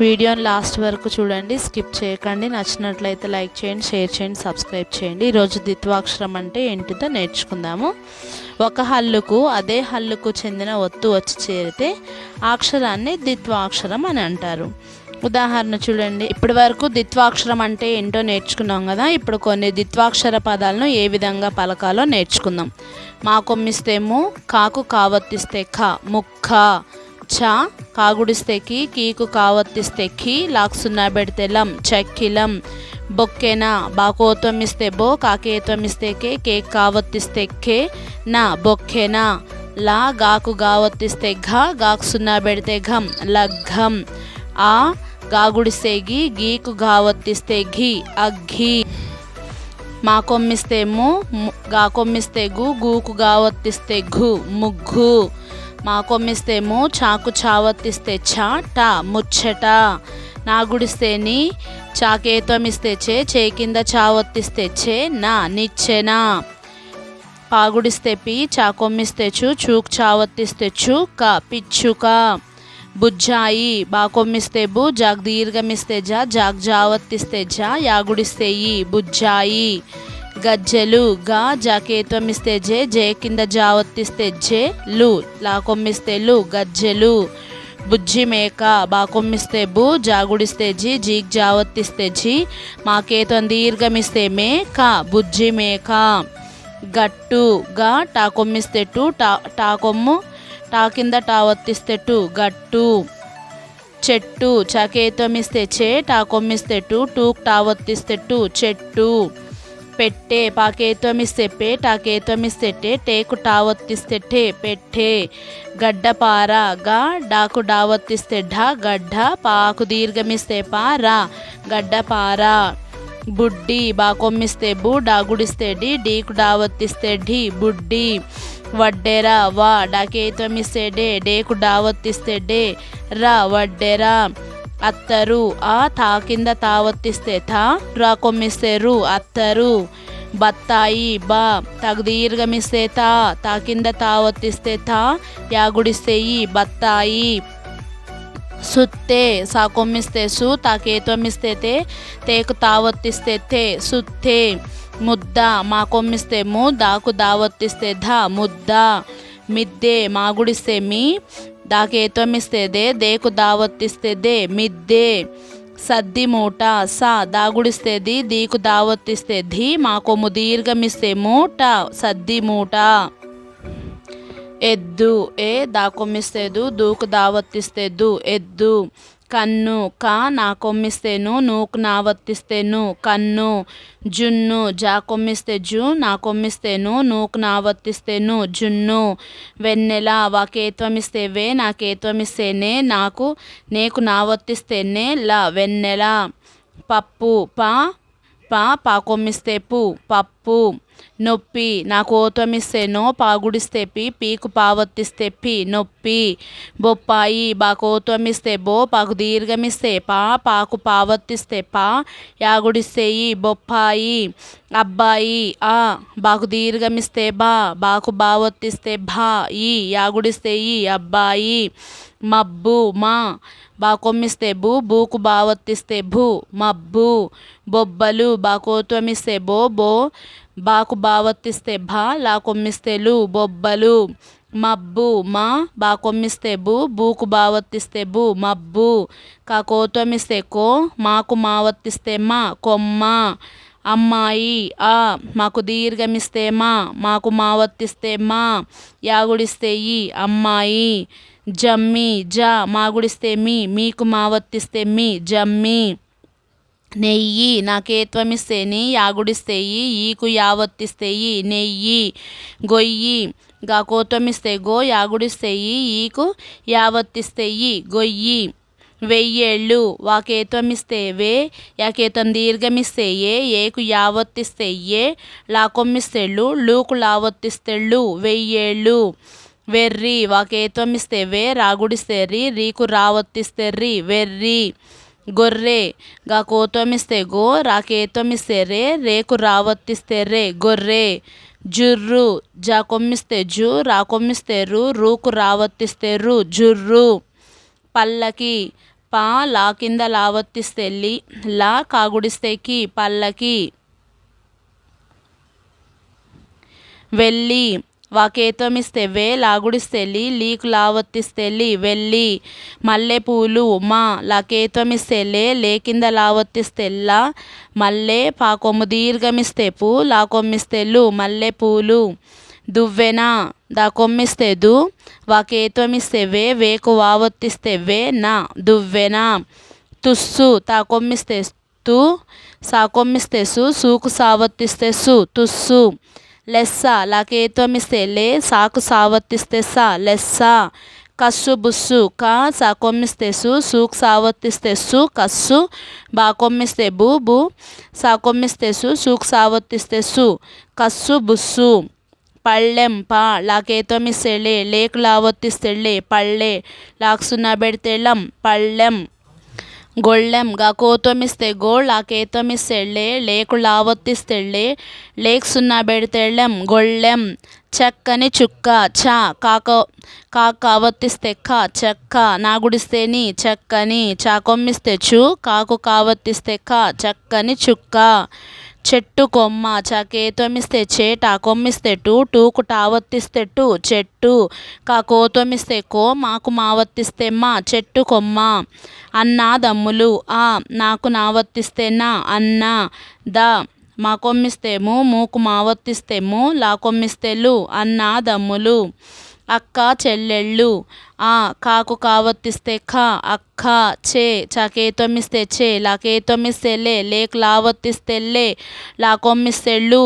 వీడియోని లాస్ట్ వరకు చూడండి స్కిప్ చేయకండి నచ్చినట్లయితే లైక్ చేయండి షేర్ చేయండి సబ్స్క్రైబ్ చేయండి. ఈరోజు ద్విత్వాక్షరం అంటే ఏంటిదో నేర్చుకుందాము. ఒక హల్లుకు అదే హల్లుకు చెందిన ఒత్తు వచ్చి చేరితే అక్షరాన్ని ద్విత్వాక్షరం అని అంటారు. ఉదాహరణ చూడండి ఇప్పటి వరకు ద్విత్వాక్షరం అంటే ఏంటో నేర్చుకున్నాం కదా ఇప్పుడు కొన్ని ద్విత్వాక్షర పదాలను ఏ విధంగా పలకాలో నేర్చుకుందాం. మా కొమ్మిస్తేమో కాకు కావత్తిస్తే ఖ ముక్క చ కాగుడిస్తే కీకు కావత్తిస్తే ఖి లాక్సున్నా పెడితే లం చక్కిలం. బొక్కెన బాకోత్వమిస్తే బో కాకేత్వమిస్తే కే కేక్ కావత్తిస్తే కే నా బొక్కెన. లా గాకు గావత్తిస్తే ఘ గాకు సున్నా పెడితే ఘం లఘం ఆ గాగుడిస్తే గి గీకు గావత్తిస్తే ఘి అఘి. మా కొమ్మిస్తేమో ము- గా కొమ్మిస్తే గు గూకు గావత్తిస్తే ఘు ముగ్గు. మా కొమ్మిస్తేమో చాకు చావత్తిస్తే చాట ట ముచ్చట. నా గుడిస్తేని చాకేతమిస్తే చే చే కింద చావత్తిస్తే చే నా నిచ్చెన. పాగుడిస్తే పి చాకొమ్మిస్తే చూక్ చూకు చావత్తిస్తే క పిచ్చుక. బుజ్జాయి బాకొమ్మిస్తే బు జాగ్ దీర్ఘమిస్తే జా జాగ్ జావత్తిస్తే జా యాగుడిస్తే ఈ బుజ్జాయి. గజ్జెలు గా జాకేత్వమిస్తే జే జే కింద జావత్తిస్తే జే లు లాకొమ్మిస్తే లు గజ్జెలు. బుజ్జి మేక బాకొమ్మిస్తే బు జాగుడిస్తే జి జీక్ జావత్తిస్తే జి మాకేతం దీర్ఘమిస్తే మే కా బుజ్జి మేక. గట్టు గా టాకొమ్మిస్తే టు టా టాకొమ్ము టా కింద టా వత్తిస్తే టు గట్టు. చెట్టు చకేతమిస్తే చే టాకొమ్మిస్తే టు టూక్ టా వత్తిస్తే టు చెట్టు. పెట్టే పాకేతమిస్తే పే టాకేతమిస్తే టే టేకు టావొత్తిస్తే పెట్టే. గడ్డపార గా డాకు డావత్తిస్తే ఢ గడ్డ పాకు దీర్ఘమిస్తే పారా. గడ్డపార బుడ్డి బాకొమ్మిస్తే బు డాగుడిస్తే డి డీకు డావొత్తిస్తే ఢి బుడ్డి. వడ్డెరా వా డాకేతమిస్తే డే డేకు డావొత్తిస్తే డే రా వడ్డెరా. అత్తరు. ఆ తా కింద తావత్తిస్తే థా రా కొమ్మిస్తేరు అత్తరు. బత్తాయి బా తగు దీర్ఘమిస్తే తా తా కింద తావత్తిస్తే థా యాగుడిస్తే బత్తాయి. సుత్తే సా కొమ్మిస్తే సు తాకేతమిస్తే తే తేకు తావత్తిస్తే తే సుత్తే. ముద్ద మా కొమ్మిస్తే ము దాకు దావత్తిస్తే ధ ముద్ద. మిద్దే మాగుడిస్తే మీ దాకేతమిస్తే దే దేకు దావత్తిస్తేదే మిద్దే సద్ది మూట సా దాగుడిస్తేది దీకు దావత్తిస్తే ధి మా కొమ్ము దీర్ఘమిస్తే మూట సద్ది మూట ఎద్దు ఏ దాకొమ్మిస్తేదు దూకు దావత్తిస్తేదు ఎద్దు కన్ను కా నా కొమ్మిస్తేను నూకు నా వత్తిస్తేను కన్ను జున్ను జా కొమ్మిస్తే జు నా కొమ్మిస్తేను నూకు నా వత్తిస్తేను జున్ను వెన్నెల వాకేత్వమిస్తే వే నాకేత్వమిస్తేనే నాకు నేకు నావత్తిస్తేనే ల వెన్నెల పప్పు పా పా కొమ్మిస్తే పు పప్పు నొప్పి. నాకు కోతమిస్తేనో పాగుడిస్తే పి పీకు పావత్తిస్తే పి నొప్పి. బొప్పాయి బాకు ఓతమిస్తే బో పాకు దీర్ఘమిస్తే పా పాకు పావత్తిస్తే పా యాగుడిస్తేయి బొప్పాయి. అబ్బాయి ఆ బాకు దీర్ఘమిస్తే బా బాకు బావొత్తిస్తే భా ఈ యాగుడిస్తేయి ఈ అబ్బాయి. మబ్బు మా బాకొమ్మిస్తే బు బూకు బావత్తిస్తే భూ మబ్బు. బొబ్బలు బాకోత్వమిస్తే బో బో బాకు బావత్తిస్తే భా లాకొమ్మిస్తే లు బొబ్బలు మబ్బు మా బాకొమ్మిస్తే బు బూకు బావత్తిస్తే బు మబ్బు కా కోతమిస్తే కో మాకు మావత్తిస్తే మా కొమ్మ అమ్మాయి ఆ మాకు దీర్ఘమిస్తే మా మాకు మావత్తిస్తే మా యాగుడిస్తే ఈ అమ్మాయి జమ్మి జ మాగుడిస్తే మీ మీకు మావత్తిస్తే మీ జమ్మి నెయ్యి నాకేత్వమిస్తేని యాగుడిస్తేయి ఈకు యావత్తిస్తేయి నెయ్యి గొయ్యి గాకోత్వమిస్తే గో యాగుడిస్తేయి ఈకు యావత్తిస్తేయి గొయ్యి వెయ్యేళ్ళు వాకేత్వమిస్తే వే యాకేతం దీర్ఘమిస్తే ఏ ఏకు యావత్తిస్తే ఏ లాకొమ్మిస్తేళ్ళు లూకు లావత్తిస్తేళ్ళు వెయ్యేళ్ళు వెర్రి వాకేత్వమిస్తే వే రాగుడిస్తే రీ రీకు రావత్తిస్తే రీ వెర్రి గొర్రె గా కోతమిస్తే గో రాకేతమిస్తే రే రేకు రావత్తిస్తే రే గొర్రె జుర్రు జా కొమ్మిస్తే జు రా కొమ్మిస్తే రు రూకు రావత్తిస్తే రు జుర్రు పల్లకి పా లా కింద లావత్తిస్తే లి లా కాగుడిస్తే కి పల్లకి వెళ్ళి వాకేతమిస్తే వే లీకు లావత్తిస్తే వెళ్ళి వెళ్ళి మల్లెపూలు మా లాకేతమిస్తే లే లే కింద మల్లె పాకొమ్ము దీర్ఘమిస్తే పూ లాకొమ్మిస్తే మల్లెపూలు దువ్వెన దాకొమ్మిస్తే దు వాకేతవమిస్తేవే వేకు వావొత్తిస్తేవే నా దువ్వెన తుస్సు తాకొమ్మిస్తే తు సాకొమ్మిస్తే సు సూకు సావత్తిస్తే సు తుస్సు లెస్స లాకేతోమిస్తే లే సాకు సావత్తిస్తే సా లెస్స కస్సు బుస్సు కా సాకొమ్మిస్తే సు సూక్ సావత్తిస్తే సు కస్సు బాకొమ్మిస్తే బు బు సాకొమ్మిస్తే సు సూక్ సావత్తిస్తే సు కస్సు బుస్సు పళ్ళెం పా లాకేతోమిస్తే లే లేకు లావత్తిస్తే లే పళ్ళె లాక్సున్న పెడితే లం పళ్ళెం గొళ్ళెం గా కోతమిస్తే గోళ్ ఆ లేకు లావత్తిస్తే లేక్ సున్నా పెడితే గొళ్ళెం చక్కని చుక్క చ కాక కాక అవత్తిస్తే క చెక్క నాగుడిస్తే నీ చక్కని చాకొమ్మిస్తే చు కాకు కావత్తిస్తే క చక్కని చుక్క. చెట్టు కొమ్మ చాకేతమిస్తే చేట కొమ్మిస్తే టు టూకు టావత్తిస్తే టు చెట్టు కా తొమ్మిస్తే కో మాకు మావత్తిస్తే మా చెట్టు కొమ్మ. అన్నాదమ్ములు ఆ నాకు నావత్తిస్తే నా అన్న ద మాకొమ్మిస్తేము మూకు మావత్తిస్తేము అన్నా అన్నాదమ్ములు అక్క చెల్లెళ్ళు. ఆ కాకు కావత్తిస్తే ఖ అక్క చే చకేతొమ్మిస్తే చే లాకేతొమ్మిస్తే లే లేకు లావత్తిస్తే లే లాకొమ్మిస్తేళ్ళు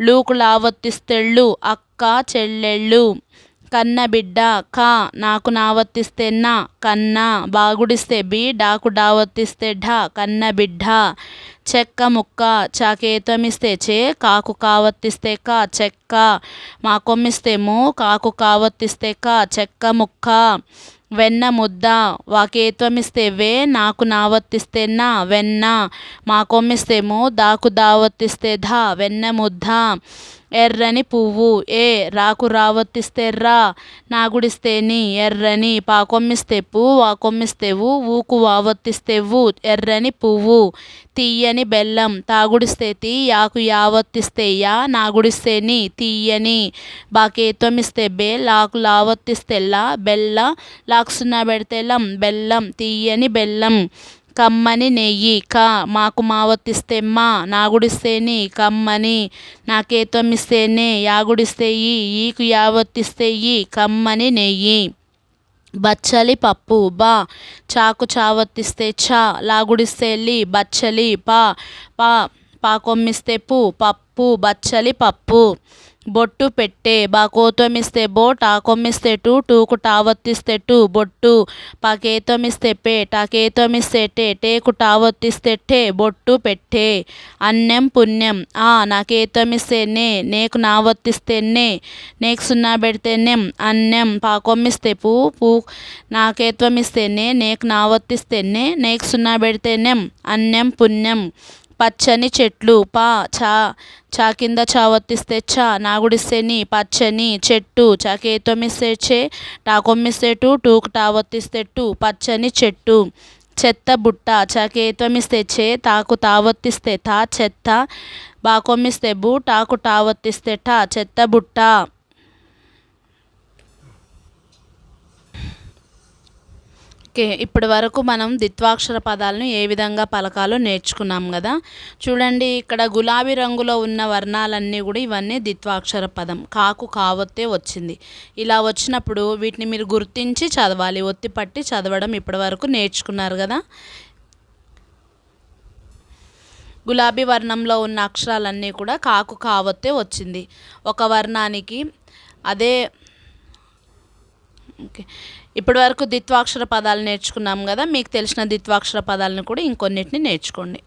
లూకు లావత్తిస్తేళ్ళు అక్క చెల్లెళ్ళు. కన్న బిడ్డ కా నాకు నావత్తిస్తే నా కన్న బాగుడిస్తే బి డాకు డావత్తిస్తే ఢ కన్న బిడ్డ. చెక్క ముక్క చాకేతమిస్తే చే కాకు కావత్తిస్తే కా చెక్క మా కొమ్మిస్తేమో కాకు కావత్తిస్తే కా చెక్క ముక్క వెన్న ముద్ద వాకేత్వమిస్తే వే నాకు నావత్తిస్తే నా వెన్న మా కొమ్మిస్తేమో దాకు దావత్తిస్తే ధా వెన్న ముద్ద ఎర్రని పువ్వు. ఏ రాకు రావత్తిస్తే రా నాగుడిస్తే ని. ఎర్రని పాకొమ్మిస్తేపు వాకొమ్మిస్తేవు ఊకు వావత్తిస్తేవు ఎర్రని పువ్వు. తీయని బెల్లం తాగుడిస్తే తీ యాకు యావత్తిస్తే యా నాగుడిస్తే ని. తీయని బాకేత్వమిస్తే బే లాకు లావత్తిస్తే బెల్ల లాకు పెడితేలం బెల్లం తీయని బెల్లం. కమ్మని నెయ్యి. క మాకు మావొత్తిస్తేమ్మా నాగుడిస్తేని కమ్మని నాకేతమిస్తే యాగుడిస్తేయి ఈకు యావత్తిస్తే కమ్మని నెయ్యి. బచ్చలి పప్పు బా చాకు చావత్తిస్తే చ లాగుడిస్తేలి బచ్చలి పా పా పాకొమ్మిస్తే పు పప్పు బచ్చలి పప్పు. బొట్టు పెట్టే బా కోతమిస్తే బో టాకొమ్మిస్తే టు టూకు టావత్తిస్తే టు బొట్టు పాకేతమిస్తే పే టాకేతమిస్తే టే టేకు టావత్తిస్తే టే బొట్టు పెట్టే. అన్నం పుణ్యం. ఆ నాకేతమిస్తే నే నేకు నావత్తిస్తే నే నేకు సున్నా పెడితే నెం అన్నం పాకొమ్మిస్తే పూ పూ నాకేత్వమిస్తే నే నేకు నావత్తిస్తే నే నేకు సున్నా పెడితే నెం అన్నం పుణ్యం. పచ్చని చెట్లు. పా చా చా కింద చావత్తిస్తే చ నాగుడిస్తే ని పచ్చని చెట్టు. చాకేతొమ్మిస్తే చే టాకొమ్మిస్తే టు టూకు టావత్తిస్తే టు పచ్చని చెట్టు. చెత్త బుట్ట. చాకేతమిస్తే చే తాకు తావత్తిస్తే తా చెత్త. బాకొమ్మిస్తే బు టాకు టావత్తిస్తే టా చెత్త బుట్ట ఓకే ఇప్పటి వరకు మనం ద్విత్వాక్షర పదాలను ఏ విధంగా పలకాలో నేర్చుకున్నాం కదా. చూడండి ఇక్కడ గులాబీ రంగులో ఉన్న వర్ణాలన్నీ కూడా ఇవన్నీ ద్విత్వాక్షర పదం. కాకు కావత్తే వచ్చింది. ఇలా వచ్చినప్పుడు వీటిని మీరు గుర్తించి చదవాలి. ఒత్తి పట్టి చదవడం ఇప్పటి వరకు నేర్చుకున్నారు కదా. గులాబీ వర్ణంలో ఉన్న అక్షరాలన్నీ కూడా కాకు కావొత్తే వచ్చింది. ఒక వర్ణానికి అదే ఓకే. ఇప్పటి వరకు ద్విత్వాక్షర పదాలు నేర్చుకున్నాం కదా మీకు తెలిసిన ద్విత్వాక్షర పదాలను కూడా ఇంకొన్నిటిని నేర్చుకోండి.